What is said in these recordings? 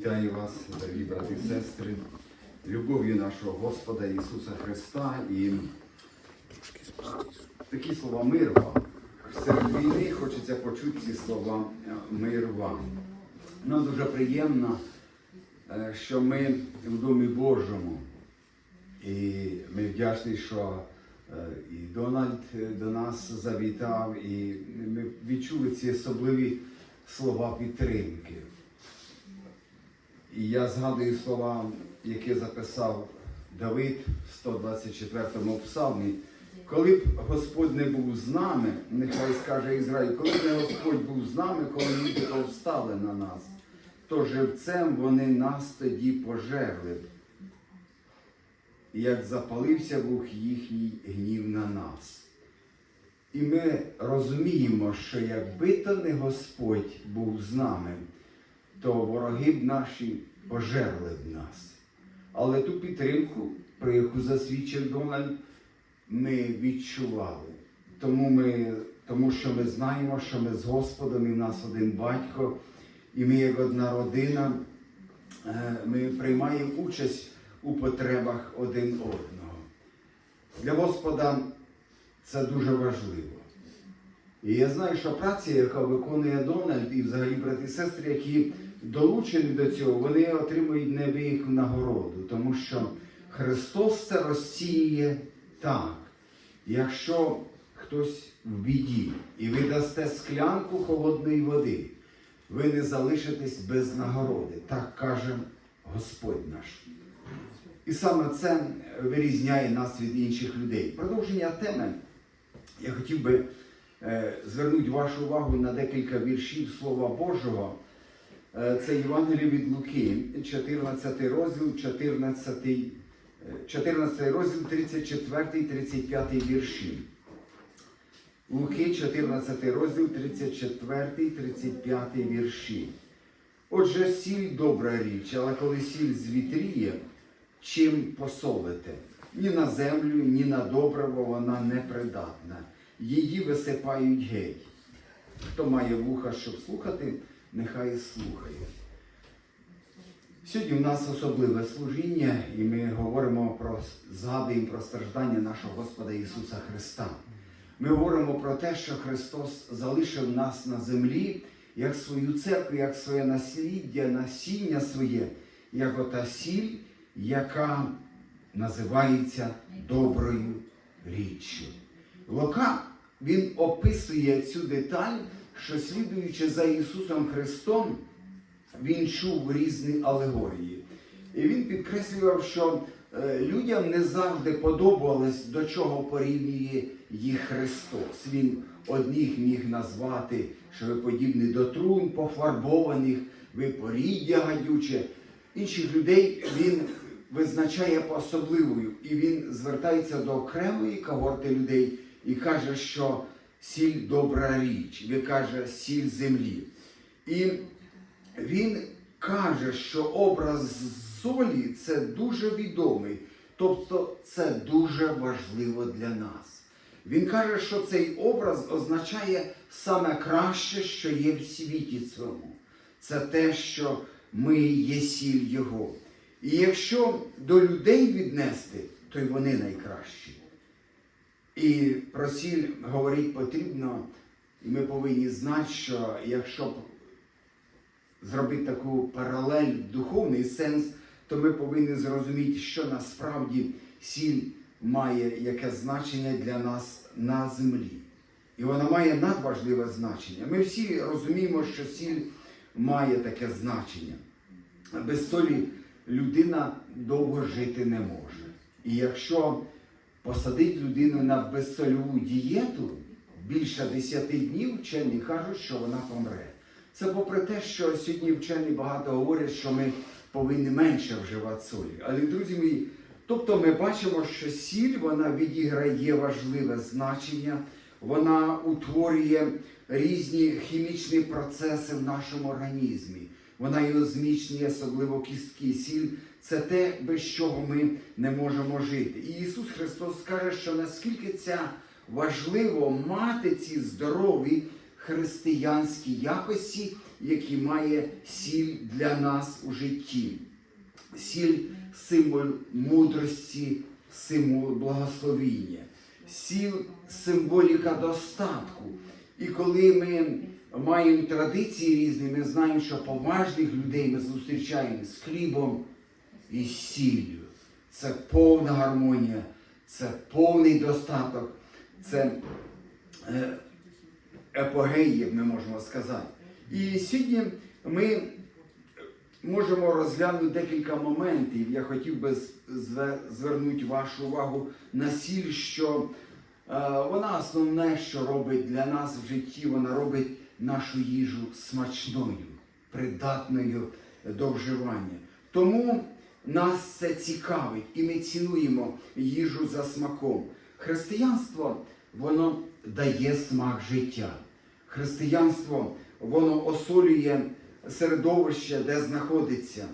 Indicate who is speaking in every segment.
Speaker 1: Вітаю вас, дорогі брати і сестри, любов'ю нашого Господа Ісуса Христа і такі слова мир вам. Серед війни хочеться почути ці слова е, мир вам. Нам дуже приємно, е, що ми в Домі Божому. І ми вдячні, що е, і Дональд до нас завітав, і ми відчули ці особливі слова підтримки. І я згадую слова, які записав Давид в 124-му псалмі. Коли б Господь не був з нами, нехай скаже Ізраїль, коли б не Господь був з нами, коли люди повстали на нас, то живцем вони нас тоді пожерли. І як запалився був їхній гнів на нас. І ми розуміємо, що якби то не Господь був з нами, то вороги б наші пожерли б нас. Але ту підтримку, про яку засвідчив Дональд, ми відчували. Тому, ми, тому що ми знаємо, що ми з Господом і в нас один батько, і ми, як одна родина, е, ми приймаємо участь у потребах один одного. Для Господа це дуже важливо. І я знаю, що праця, яка виконує Дональд, і взагалі брати і сестри, які долучені до цього, вони отримують неабияку нагороду, тому що Христос це розсіює так. Якщо хтось в біді і ви дасте склянку холодної води, ви не залишитесь без нагороди. Так каже Господь наш. І саме це вирізняє нас від інших людей. Продовження теми я хотів би е, звернути вашу увагу на декілька віршів Слова Божого. Е, Це Євангеліє від Луки, 14 розділ, 14, е, 14 розділ, 34, 35 вірші. Луки, 14 розділ, 34, 35 вірші. Отже, сіль добра річ, але коли сіль звітріє, чим посолите? Ні на землю, ні на добриво вона не придатна. Її висипають геть. Хто має вуха, щоб слухати, нехай слухає. Сьогодні у нас особливе служіння, і ми говоримо про згадуємо про страждання нашого Господа Ісуса Христа. Ми говоримо про те, що Христос залишив нас на землі як свою церкву, як своє насліддя, насіння своє, як ота сіль, яка називається доброю річчю. Лука він описує цю деталь, що слідуючи за Ісусом Христом, він чув різні алегорії. І він підкреслював, що е, людям не завжди подобалось, до чого порівнює їх Христос. Він одних міг назвати, що ви подібні до трун пофарбованих, ви поріддя гадюче. Інших людей він визначає по особливою, і він звертається до окремої когорти людей і каже, що сіль добра річ, він каже сіль землі. І він каже, що образ солі це дуже відомий, тобто це дуже важливо для нас. Він каже, що цей образ означає саме краще, що є в світі цьому. Це те, що ми є сіль Його. І якщо до людей віднести, то й вони найкращі. І про сіль говорити потрібно, і ми повинні знати, що якщо зробити таку паралель, духовний сенс, то ми повинні зрозуміти, що насправді сіль має яке значення для нас на землі. І вона має надважливе значення. Ми всі розуміємо, що сіль має таке значення. Без солі людина довго жити не може. І якщо посадити людину на безсольову дієту більше 10 днів, вчені кажуть, що вона помре. Це попри те, що сьогодні вчені багато говорять, що ми повинні менше вживати солі. Але, друзі мої, тобто ми бачимо, що сіль вона відіграє важливе значення, вона утворює різні хімічні процеси в нашому організмі. Вона його зміцнює, особливо кістки. Сіль це те, без чого ми не можемо жити. І Ісус Христос каже, що наскільки це важливо мати ці здорові християнські якості який має сіль для нас у житті. Сіль символ мудрості, символ благословіння, сіль символіка достатку. І коли ми маємо традиції різні, ми знаємо, що поважних людей ми зустрічаємо з хлібом і з сіллю. Це повна гармонія, це повний достаток, це е, епогей, як ми можемо сказати. І сьогодні ми можемо розглянути декілька моментів. Я хотів би звернути вашу увагу на сіль, що е, вона основне, що робить для нас в житті, вона робить нашу їжу смачною, придатною до вживання. Тому нас це цікавить, і ми цінуємо їжу за смаком. Християнство воно дає смак життя. Християнство воно осолює середовище, де знаходиться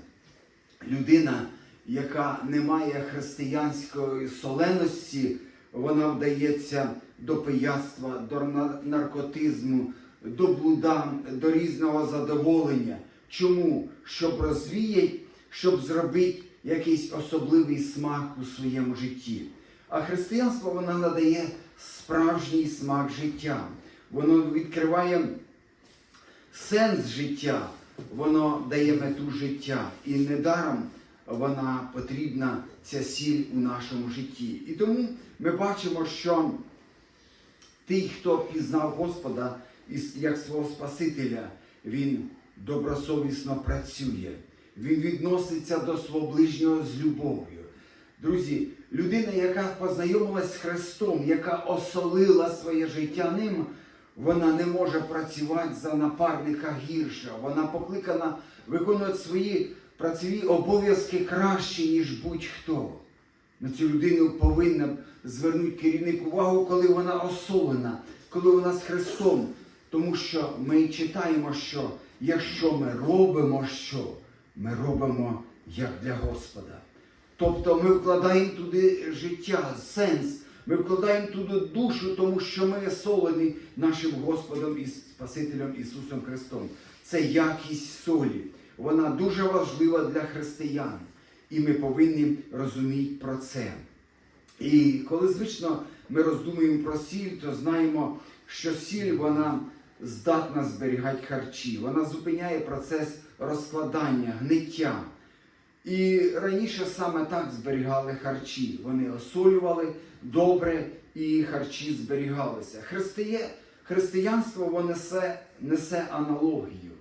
Speaker 1: людина, яка не має християнської соленості, вона вдається до пияцтва, до наркотизму, до блуда, до різного задоволення. Чому? Щоб розвіяти, щоб зробити якийсь особливий смак у своєму житті. А християнство воно надає справжній смак життя. Воно відкриває сенс життя, воно дає мету життя. І недаром вона потрібна, ця сіль у нашому житті. І тому ми бачимо, що той, хто пізнав Господа як свого Спасителя, він добросовісно працює, він відноситься до свого ближнього з любов'ю. Друзі, людина, яка познайомилась з Христом, яка осолила своє життя ним, вона не може працювати за напарника гірше. Вона покликана виконувати свої працьові обов'язки краще, ніж будь-хто. На цю людину повинна звернути керівник увагу, коли вона осолена, коли вона з Христом. Тому що ми читаємо, що якщо ми робимо що, ми робимо як для Господа. Тобто ми вкладаємо туди життя, сенс, ми вкладаємо туди душу, тому що ми солені нашим Господом і Спасителем Ісусом Христом. Це якість солі. Вона дуже важлива для християн. І ми повинні розуміти про це. І коли звично ми роздумуємо про сіль, то знаємо, що сіль вона здатна зберігати харчі, вона зупиняє процес розкладання, гниття. І раніше саме так зберігали харчі. Вони осолювали добре і харчі зберігалися. Христиє, християнство воно несе, несе аналогію.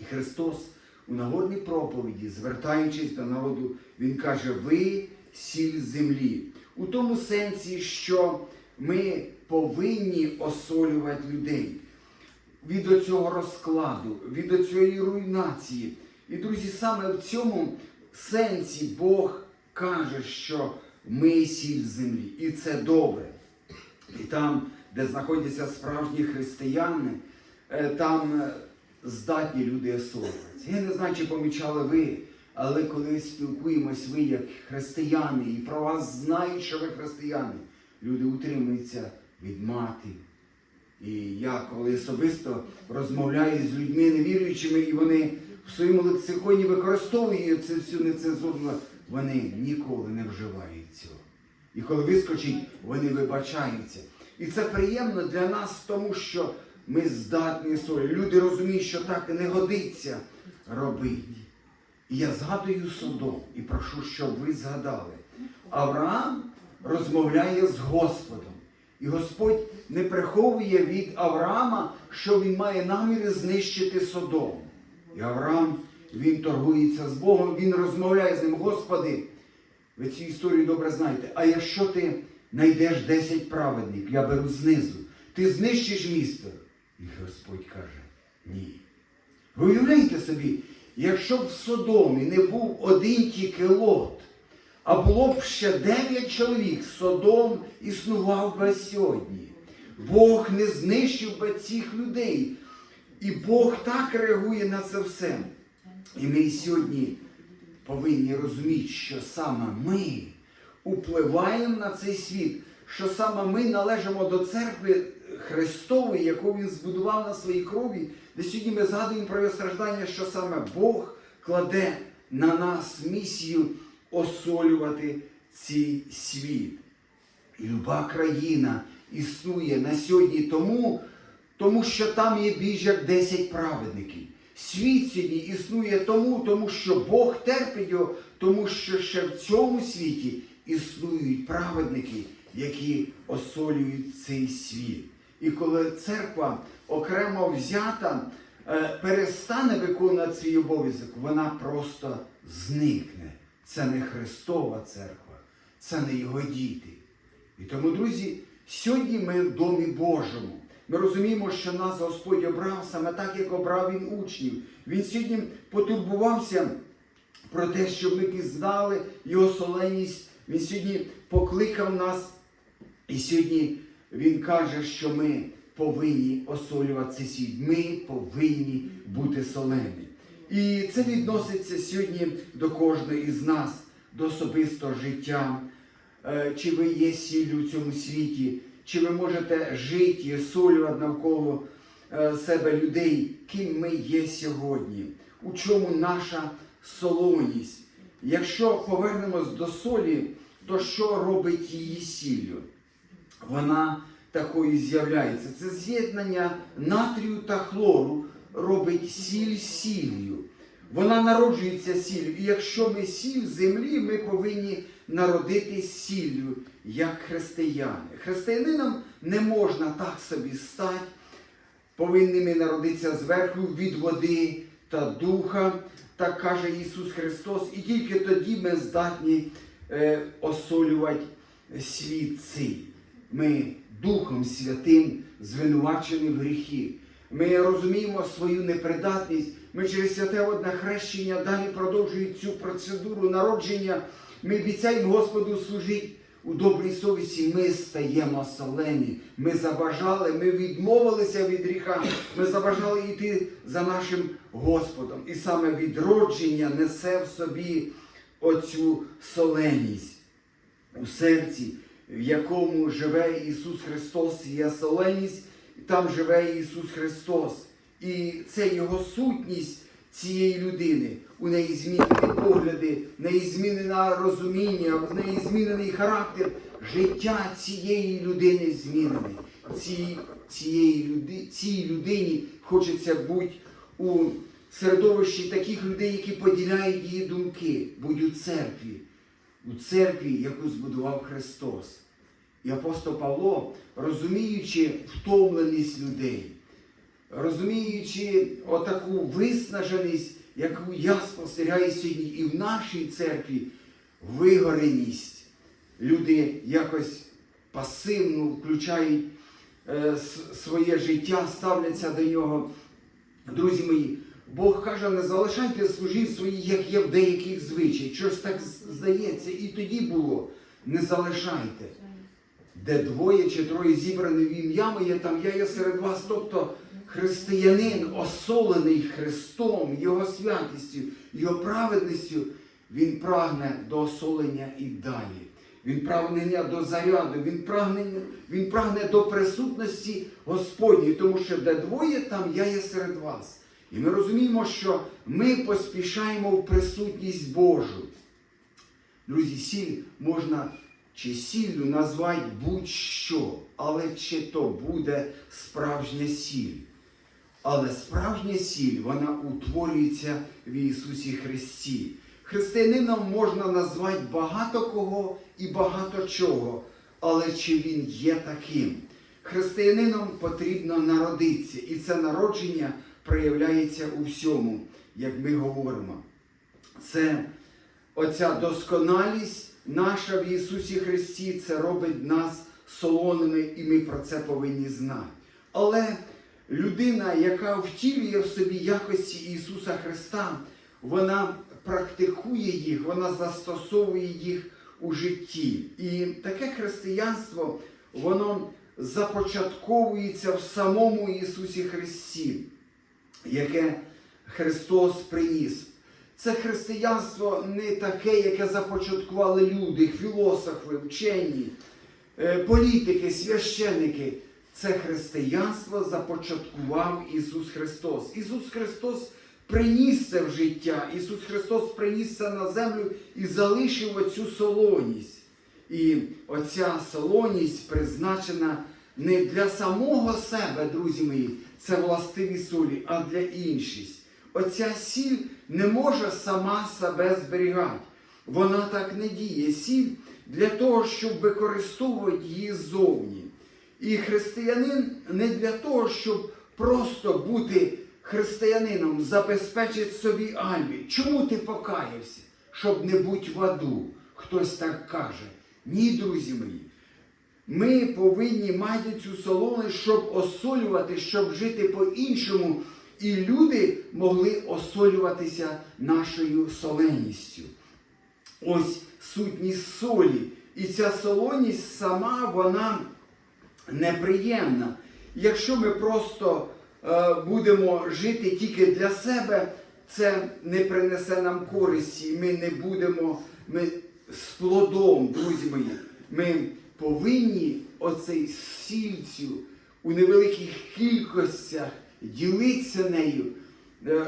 Speaker 1: І Христос у нагодній проповіді, звертаючись до народу, Він каже: ви сіль землі. У тому сенсі, що ми повинні осолювати людей від цього розкладу, від цієї руйнації. І, друзі, саме в цьому сенсі Бог каже, що ми сіль землі. І це добре. І там, де знаходяться справжні християни, е, там е, здатні люди осолюватися. Я не знаю, чи помічали ви, але коли спілкуємось ви як християни, і про вас знають, що ви християни, люди утримуються від мати. І я коли особисто розмовляю з людьми невіруючими, і вони в своєму лексиконі використовують цю всю нецензурну, вони ніколи не вживають цього. І коли вискочить, вони вибачаються. І це приємно для нас, тому що ми здатні солі. Люди розуміють, що так не годиться робити. І я згадую Содом і прошу, щоб ви згадали. Авраам розмовляє з Господом. І Господь не приховує від Авраама, що він має наміри знищити Содом. І Авраам, він торгується з Богом, він розмовляє з ним. Господи, ви цю історію добре знаєте. А якщо ти знайдеш 10 праведників, я беру знизу, ти знищиш місто. І Господь каже, ні. Ви уявляєте собі, якщо б в Содомі не був один тільки лот, а було б ще дев'ять чоловік, Содом існував би сьогодні. Бог не знищив би цих людей. І Бог так реагує на це все. І ми сьогодні повинні розуміти, що саме ми впливаємо на цей світ, що саме ми належимо до церкви Христової, яку Він збудував на своїй крові, де сьогодні ми згадуємо про його страждання, що саме Бог кладе на нас місію осолювати цей світ. Люба країна існує на сьогодні тому, тому що там є більш як 10 праведників. Світ сьогодні існує тому, тому що Бог терпить його, тому що ще в цьому світі існують праведники, які осолюють цей світ. І коли церква окремо взята, е, перестане виконувати свій обов'язок, вона просто зникне. Це не Христова церква, це не його діти. І тому, друзі, сьогодні ми в Домі Божому. Ми розуміємо, що нас Господь обрав саме так, як обрав Він учнів. Він сьогодні потурбувався про те, щоб ми пізнали Його соленість. Він сьогодні покликав нас, і сьогодні Він каже, що ми повинні осолювати цей світ. Ми повинні бути солені. І це відноситься сьогодні до кожного із нас, до особистого життя. Е, Чи ви є сіллю в цьому світі, чи ви можете жити солювати навколо е, себе людей, ким ми є сьогодні, у чому наша солоність. Якщо повернемось до солі, то що робить її сіллю? Вона такою з'являється. Це з'єднання натрію та хлору робить сіль сіллю. Вона народжується сіллю. І якщо ми сіль землі, ми повинні народитись сіллю, як християни. Християнином не можна так собі стати, повинні ми народитися зверху від води та духа, так каже Ісус Христос, і тільки тоді ми здатні е, осолювати світ цей. Ми Духом Святим звинувачені в гріхи. Ми розуміємо свою непридатність. Ми через святе одне хрещення далі продовжуємо цю процедуру народження. Ми обіцяємо Господу служити у добрій совісті. Ми стаємо солені. Ми забажали, ми відмовилися від гріха. Ми забажали йти за нашим Господом. І саме відродження несе в собі оцю соленість у серці, в якому живе Ісус Христос, є соленість, там живе Ісус Христос. І це Його сутність цієї людини. У неї змінені погляди, в неї змінене розуміння, в неї змінений характер. Життя цієї людини змінене. Ці, цієї люди, цій людині хочеться бути у середовищі таких людей, які поділяють її думки, будь у церкві у церкві, яку збудував Христос. І апостол Павло, розуміючи втомленість людей, розуміючи отаку виснаженість, яку я спостерігаю сьогодні і в нашій церкві, вигореність. Люди якось пасивно включають е, своє життя, ставляться до нього. Друзі мої, Бог каже, не залишайте служінь свої, як є в деяких звичай. Щось так здається, і тоді було. Не залишайте. Де двоє чи троє зібрані в ім'я моє, там я є серед вас. Тобто християнин, осолений Христом, Його святістю, Його праведністю, він прагне до осолення і далі. Він прагне до заряду, він прагне, він прагне до присутності Господньої, тому що де двоє, там я є серед вас. І ми розуміємо, що ми поспішаємо в присутність Божу. Друзі, сіль можна чи сіллю назвати будь-що, але чи то буде справжня сіль. Але справжня сіль, вона утворюється в Ісусі Христі. Християнином можна назвати багато кого і багато чого, але чи він є таким? Християнином потрібно народитися, і це народження проявляється у всьому, як ми говоримо. Це оця досконалість наша в Ісусі Христі, це робить нас солоними, і ми про це повинні знати. Але людина, яка втілює в собі якості Ісуса Христа, вона практикує їх, вона застосовує їх у житті. І таке християнство, воно започатковується в самому Ісусі Христі, яке Христос приніс. Це християнство не таке, яке започаткували люди, філософи, вчені, е, політики, священники. Це християнство започаткував Ісус Христос. Ісус Христос приніс це в життя. Ісус Христос приніс це на землю і залишив оцю солоність. І оця солоність призначена не для самого себе, друзі мої, це властиві солі, а для інших. Оця сіль не може сама себе зберігати. Вона так не діє. Сіль для того, щоб використовувати її ззовні. І християнин не для того, щоб просто бути християнином, забезпечити собі альбі. Чому ти покаявся? Щоб не бути в аду. Хтось так каже. Ні, друзі мої. Ми повинні мати цю солоність, щоб осолювати, щоб жити по-іншому. І люди могли осолюватися нашою соленістю. Ось сутність солі. І ця солоність сама вона неприємна. Якщо ми просто е, будемо жити тільки для себе, це не принесе нам користі. Ми не будемо ми з плодом, друзі мої. Ми повинні оцей сільцю у невеликих кількостях ділитися нею, е,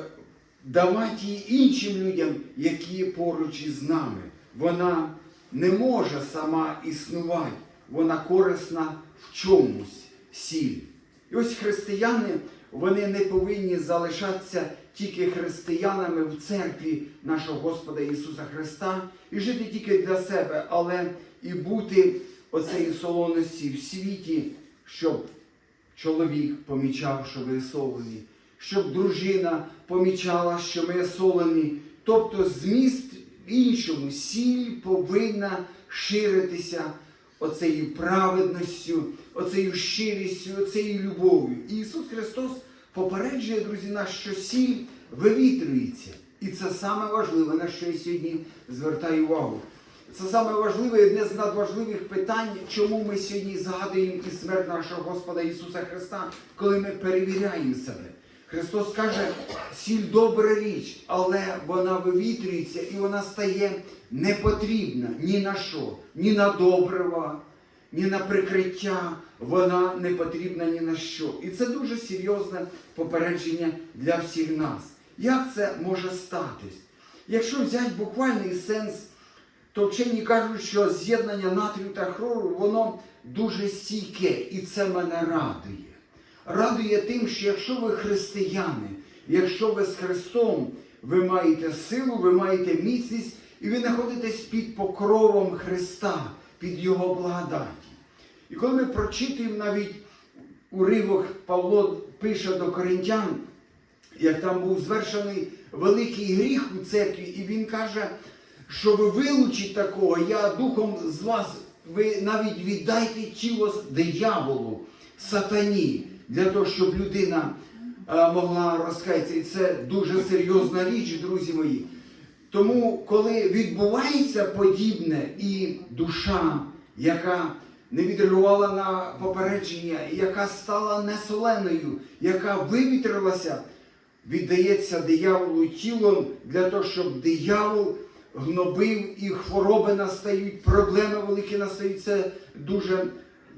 Speaker 1: давати її іншим людям, які поруч із нами. Вона не може сама існувати, вона корисна в чомусь сіль. І ось християни, вони не повинні залишатися тільки християнами в церкві нашого Господа Ісуса Христа і жити тільки для себе, але і бути оцеї солоності в світі, щоб чоловік помічав, що ви солені, щоб дружина помічала, що ми солені. Тобто зміст в іншому сіль повинна ширитися оцею праведністю, оцею щирістю, оцею любов'ю. І Ісус Христос попереджує, друзі, нас, що сіль вивітрюється. І це саме важливе, на що я сьогодні звертаю увагу. Це саме важливе і одне з надважливих питань, чому ми сьогодні згадуємо і смерть нашого Господа Ісуса Христа, коли ми перевіряємо себе. Христос каже, сіль добра річ, але вона вивітрюється і вона стає непотрібна ні на що, ні на добрива, ні на прикриття. Вона не потрібна ні на що. І це дуже серйозне попередження для всіх нас. Як це може статись? Якщо взяти буквальний сенс, то вчені кажуть, що з'єднання натрію та хлору, воно дуже стійке, і це мене радує. Радує тим, що якщо ви християни, якщо ви з Христом, ви маєте силу, ви маєте міцність, і ви знаходитесь під покровом Христа, під Його благодаті. І коли ми прочитуємо навіть уривок, Павло пише до коринтян, як там був звершений великий гріх у церкві, і він каже, що ви вилучіть такого, я духом з вас, ви навіть віддайте тіло дияволу, сатані, для того, щоб людина е, могла розкаятися. І це дуже серйозна річ, друзі мої. Тому, коли відбувається подібне, і душа, яка не відреагувала на попередження, яка стала несоленою, яка вивітрилася, віддається дияволу тілом для того, щоб диявол гнобив і хвороби настають, проблеми великі настають. Це дуже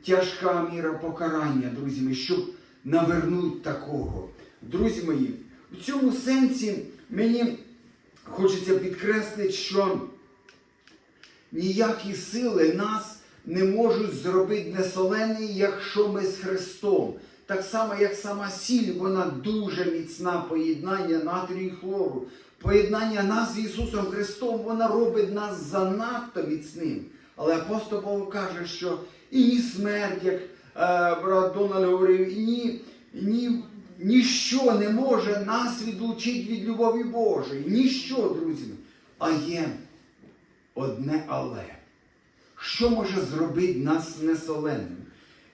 Speaker 1: тяжка міра покарання, друзі мої, щоб навернути такого. Друзі мої, в цьому сенсі мені хочеться підкреслити, що ніякі сили нас не можуть зробити несолені, якщо ми з Христом. Так само, як сама сіль, вона дуже міцна поєднання натрію і хлору. Поєднання нас з Ісусом Христом, вона робить нас занадто міцним. Але апостол Павло каже, що і ні смерть, як е, брат Дональд говорив, і ні, ні, ніщо не може нас відлучити від любові Божої. Ніщо, друзі. А є одне але. Що може зробити нас несоленим?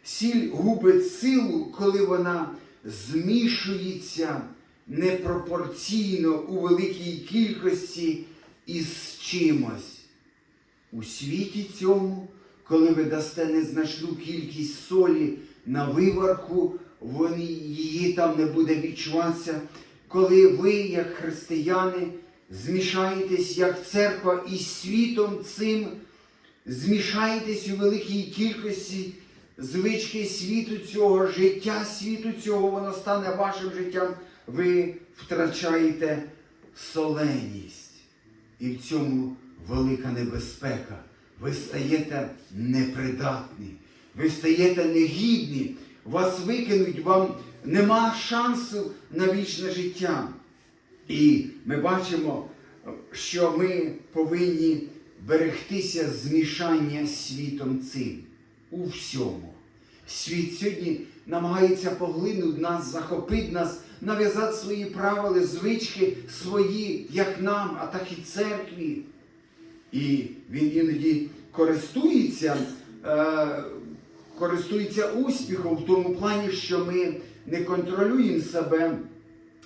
Speaker 1: Сіль губить силу, коли вона змішується непропорційно у великій кількості із чимось. У світі цьому, коли ви дасте незначну кількість солі на виварку, вони, її там не буде відчуватися. Коли ви, як християни, змішаєтесь як церква із світом цим, змішаєтесь у великій кількості, звички світу цього, життя світу цього, воно стане вашим життям, ви втрачаєте соленість. І в цьому велика небезпека. Ви стаєте непридатні, ви стаєте негідні, вас викинуть, вам нема шансу на вічне життя. І ми бачимо, що ми повинні берегтися змішання світом цим у всьому. Світ сьогодні намагається поглинути нас, захопити нас, нав'язати свої правила, звички свої, як нам, а так і церкві. І він іноді користується, е, користується успіхом в тому плані, що ми не контролюємо себе,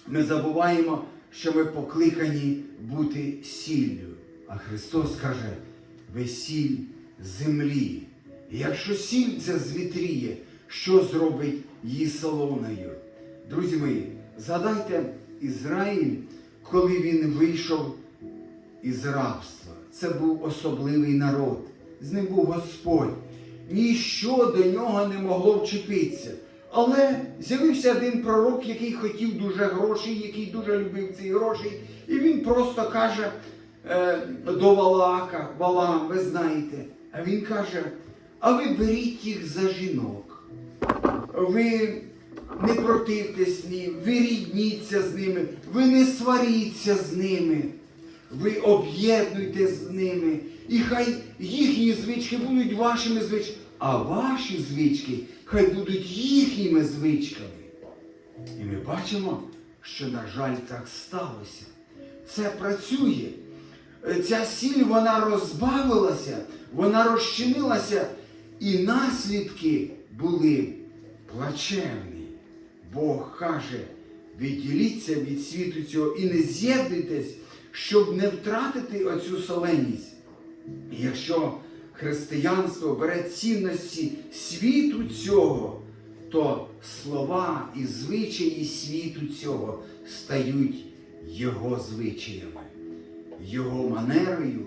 Speaker 1: ми забуваємо, що ми покликані бути сіллю. А Христос каже, ви сіль землі. І якщо сіль це звітріє, що зробить її солоною? Друзі мої, згадайте Ізраїль, коли він вийшов із рабства. Це був особливий народ. З ним був Господь. Ніщо до нього не могло вчепитися. Але з'явився один пророк, який хотів дуже грошей, який дуже любив ці гроші. І він просто каже е, до Валака, Валам, ви знаєте, а він каже: а ви беріть їх за жінок. Ви не противтесь ні, ви рідніться з ними, ви не сваріться з ними, ви об'єднуйте з ними. І хай їхні звички будуть вашими звичками, а ваші звички хай будуть їхніми звичками. І ми бачимо, що, на жаль, так сталося. Це працює. Ця сіль вона розбавилася, вона розчинилася, і наслідки були плачевні. Бог каже, відділіться від світу цього і не з'єднуйтесь, щоб не втратити оцю соленість. І якщо християнство бере цінності світу цього, то слова і звичаї світу цього стають його звичаями, його манерою,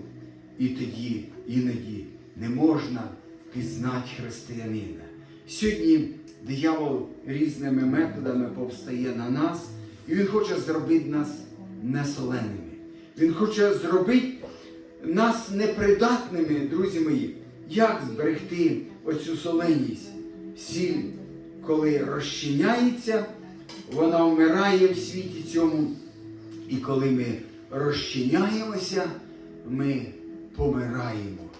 Speaker 1: і тоді іноді не можна пізнати християнина. Сьогодні диявол різними методами повстає на нас, і він хоче зробити нас несоленими. Він хоче зробити нас непридатними, друзі мої. Як зберегти оцю соленість? Сіль, коли розчиняється, вона вмирає в світі цьому. І коли ми розчиняємося, ми помираємо.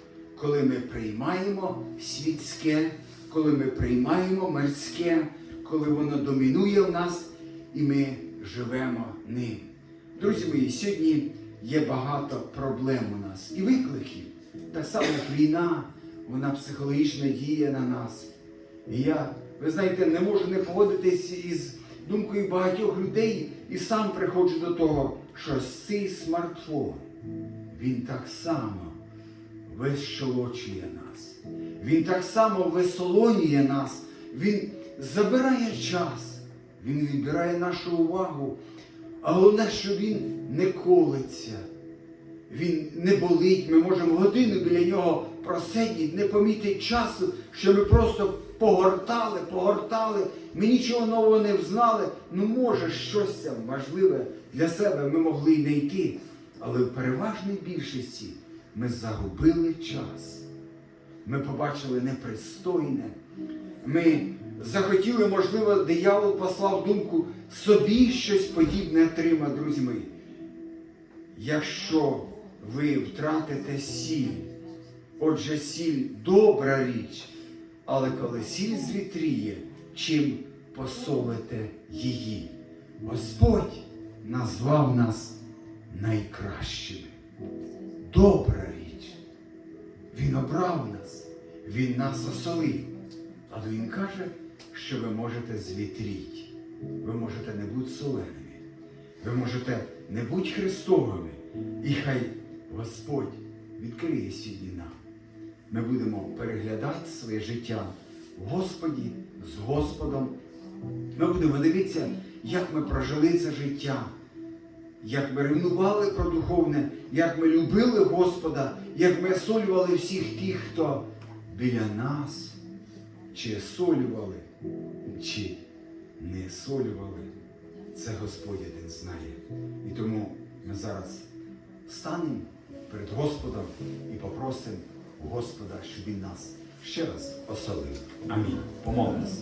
Speaker 1: Коли ми приймаємо світське, коли ми приймаємо мирське, коли воно домінує в нас, і ми живемо ним. Друзі мої, сьогодні є багато проблем у нас і викликів. Так само як війна, вона психологічно діє на нас. І я, ви знаєте, не можу не погодитись із думкою багатьох людей і сам приходжу до того, що цей смартфон, він так само вищолочує нас. Він так само висолонює нас. Він забирає час, він відбирає нашу увагу. А головне, що він не колиться, він не болить. Ми можемо годину біля нього просидіти, не помітити часу, що ми просто погортали, погортали, ми нічого нового не взнали. Ну, може, щось важливе для себе ми могли й не йти. Але в переважній більшості ми загубили час. Ми побачили непристойне. Ми захотіли, можливо, диявол послав думку собі щось подібне отримати, друзі мої. Якщо ви втратите сіль, отже, сіль добра річ, але коли сіль звітріє, чим посолите її? Господь назвав нас найкращими. Добра річ. Він обрав нас, Він нас осолив. Але Він каже, що ви можете звітріти. Ви можете не бути соленими. Ви можете не бути Христовими. І хай Господь відкриє сьогодні нам. Ми будемо переглядати своє життя в Господі, з Господом. Ми будемо дивитися, як ми прожили це життя, як ми ревнували про духовне, як ми любили Господа, як ми осолювали всіх тих, хто біля нас. чи солювали, чи не солювали, це Господь один знає. І тому ми зараз станемо перед Господом і попросимо Господа, щоб Він нас ще раз оселив. Амінь. Помолимось.